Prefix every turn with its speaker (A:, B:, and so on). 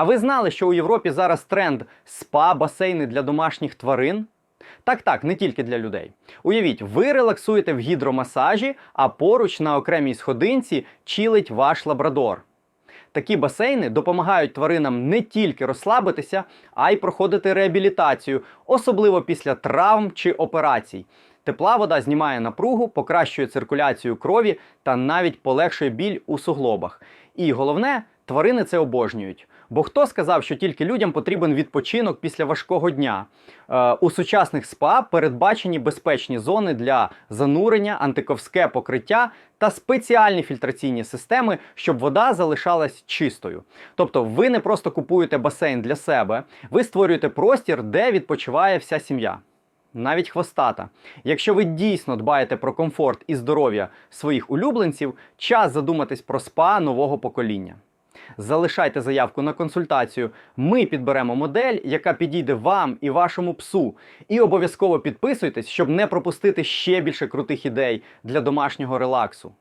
A: А ви знали, що у Європі зараз тренд спа-басейни для домашніх тварин? Так, так, не тільки для людей. Уявіть, ви релаксуєте в гідромасажі, а поруч на окремій сходинці чилить ваш лабрадор. Такі басейни допомагають тваринам не тільки розслабитися, а й проходити реабілітацію, особливо після травм чи операцій. Тепла вода знімає напругу, покращує циркуляцію крові та навіть полегшує біль у суглобах. І головне, тварини це обожнюють. Бо хто сказав, що тільки людям потрібен відпочинок після важкого дня? Е, у сучасних спа передбачені безпечні зони для занурення, антиковське покриття та спеціальні фільтраційні системи, щоб вода залишалась чистою. Тобто, ви не просто купуєте басейн для себе, ви створюєте простір, де відпочиває вся сім'я. Навіть хвостата. Якщо ви дійсно дбаєте про комфорт і здоров'я своїх улюбленців, час задуматись про спа нового покоління. Залишайте заявку на консультацію. Ми підберемо модель, яка підійде вам і вашому псу. І обов'язково підписуйтесь, щоб не пропустити ще більше крутих ідей для домашнього релаксу.